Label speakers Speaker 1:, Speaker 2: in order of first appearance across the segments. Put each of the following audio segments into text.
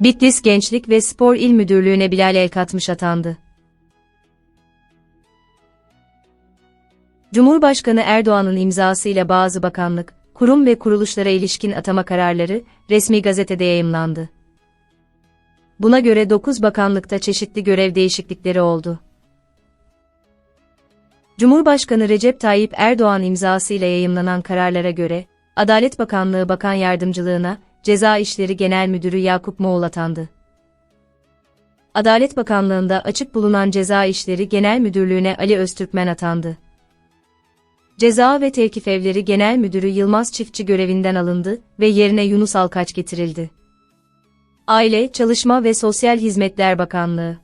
Speaker 1: Bitlis Gençlik ve Spor İl Müdürlüğü'ne Bilal Elkatmış atandı. Cumhurbaşkanı Erdoğan'ın imzasıyla bazı bakanlık, kurum ve kuruluşlara ilişkin atama kararları resmi gazetede yayımlandı. Buna göre 9 bakanlıkta çeşitli görev değişiklikleri oldu. Cumhurbaşkanı Recep Tayyip Erdoğan imzasıyla yayımlanan kararlara göre, Adalet Bakanlığı Bakan Yardımcılığına, Ceza İşleri Genel Müdürü Yakup Moğol atandı. Adalet Bakanlığı'nda açık bulunan Ceza İşleri Genel Müdürlüğü'ne Ali Öztürkmen atandı. Ceza ve Tevkif Evleri Genel Müdürü Yılmaz Çiftçi görevinden alındı ve yerine Yunus Alkaç getirildi. Aile, Çalışma ve Sosyal Hizmetler Bakanlığı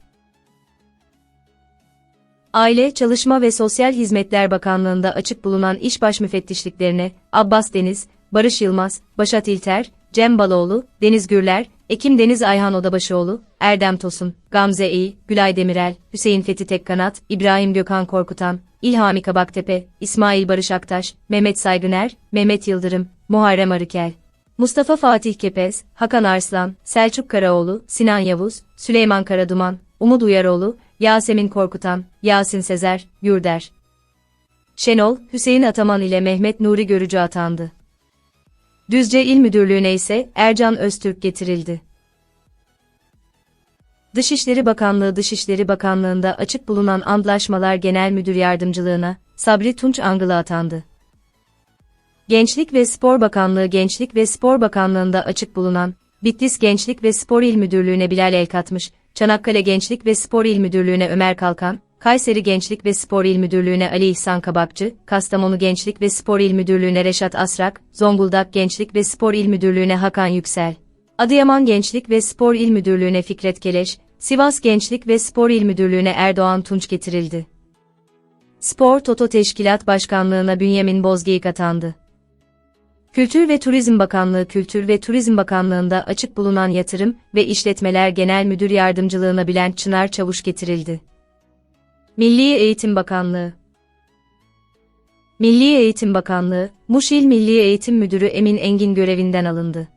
Speaker 1: Aile, Çalışma ve Sosyal Hizmetler Bakanlığı'nda açık bulunan iş baş müfettişliklerine Abbas Deniz, Barış Yılmaz, Başat İlter, Cem Baloğlu, Deniz Gürler, Ekim Deniz Ayhan Odabaşıoğlu, Erdem Tosun, Gamze İyi, Gülay Demirel, Hüseyin Fethi Tekkanat, İbrahim Gökhan Korkutan, İlhami Kabaktepe, İsmail Barış Aktaş, Mehmet Saygıner, Mehmet Yıldırım, Muharrem Arıkel, Mustafa Fatih Kepez, Hakan Arslan, Selçuk Karaoğlu, Sinan Yavuz, Süleyman Karaduman, Umut Uyaroğlu, Yasemin Korkutan, Yasin Sezer, Yurder. Şenol, Hüseyin Ataman ile Mehmet Nuri Görücü atandı. Düzce İl Müdürlüğü'ne ise Ercan Öztürk getirildi. Dışişleri Bakanlığı Dışişleri Bakanlığı'nda açık bulunan Antlaşmalar Genel Müdür Yardımcılığına Sabri Tunç Angılı atandı. Gençlik ve Spor Bakanlığı Gençlik ve Spor Bakanlığı'nda açık bulunan Bitlis Gençlik ve Spor İl Müdürlüğü'ne Bilal Elkatmış, Çanakkale Gençlik ve Spor İl Müdürlüğü'ne Ömer Kalkan, Kayseri Gençlik ve Spor İl Müdürlüğü'ne Ali İhsan Kabakçı, Kastamonu Gençlik ve Spor İl Müdürlüğü'ne Reşat Asrak, Zonguldak Gençlik ve Spor İl Müdürlüğü'ne Hakan Yüksel, Adıyaman Gençlik ve Spor İl Müdürlüğü'ne Fikret Keleş, Sivas Gençlik ve Spor İl Müdürlüğü'ne Erdoğan Tunç getirildi. Spor Toto Teşkilat Başkanlığı'na Bünyamin Bozgeyik atandı. Kültür ve Turizm Bakanlığı Kültür ve Turizm Bakanlığı'nda açık bulunan Yatırım ve İşletmeler Genel Müdür Yardımcılığına Bülent Çınar Çavuş getirildi. Milli Eğitim Bakanlığı Milli Eğitim Bakanlığı, Muş İl Milli Eğitim Müdürü Emin Engin görevinden alındı.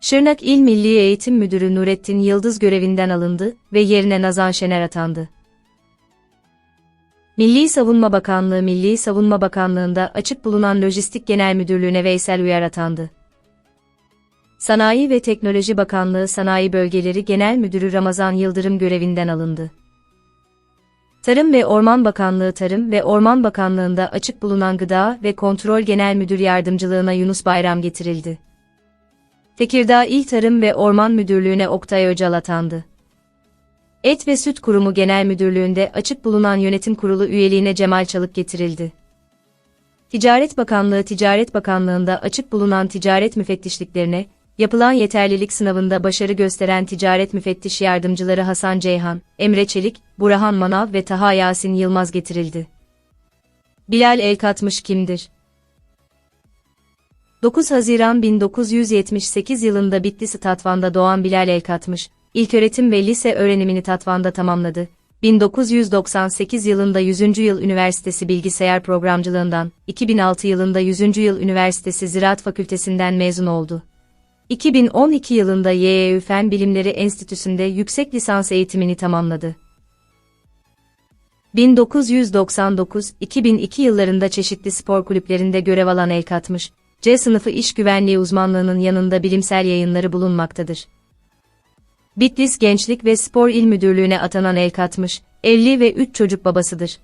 Speaker 1: Şırnak İl Milli Eğitim Müdürü Nurettin Yıldız görevinden alındı ve yerine Nazan Şener atandı. Milli Savunma Bakanlığı Milli Savunma Bakanlığı'nda açık bulunan Lojistik Genel Müdürlüğü'ne Veysel Uyar atandı. Sanayi ve Teknoloji Bakanlığı Sanayi Bölgeleri Genel Müdürü Ramazan Yıldırım görevinden alındı. Tarım ve Orman Bakanlığı Tarım ve Orman Bakanlığı'nda açık bulunan Gıda ve Kontrol Genel Müdür Yardımcılığına Yunus Bayram getirildi. Tekirdağ İl Tarım ve Orman Müdürlüğü'ne Oktay Öcal atandı. Et ve Süt Kurumu Genel Müdürlüğü'nde açık bulunan yönetim kurulu üyeliğine Cemal Çalık getirildi. Ticaret Bakanlığı Ticaret Bakanlığı'nda açık bulunan ticaret müfettişliklerine, yapılan yeterlilik sınavında başarı gösteren ticaret müfettiş yardımcıları Hasan Ceyhan, Emre Çelik, Burhan Manav ve Taha Yasin Yılmaz getirildi. Bilal Elkatmış kimdir? 9 Haziran 1978 yılında Bitlis Tatvan'da doğan Bilal Elkatmış, ilköğretim ve lise öğrenimini Tatvan'da tamamladı. 1998 yılında 100. Yıl Üniversitesi Bilgisayar Programcılığından, 2006 yılında 100. Yıl Üniversitesi Ziraat Fakültesinden mezun oldu. 2012 yılında YEÜ Fen Bilimleri Enstitüsü'nde yüksek lisans eğitimini tamamladı. 1999-2002 yıllarında çeşitli spor kulüplerinde görev alan el katmış, C sınıfı iş güvenliği uzmanlığının yanında bilimsel yayınları bulunmaktadır. Bitlis Gençlik ve Spor İl Müdürlüğü'ne atanan el katmış, evli ve 3 çocuk babasıdır.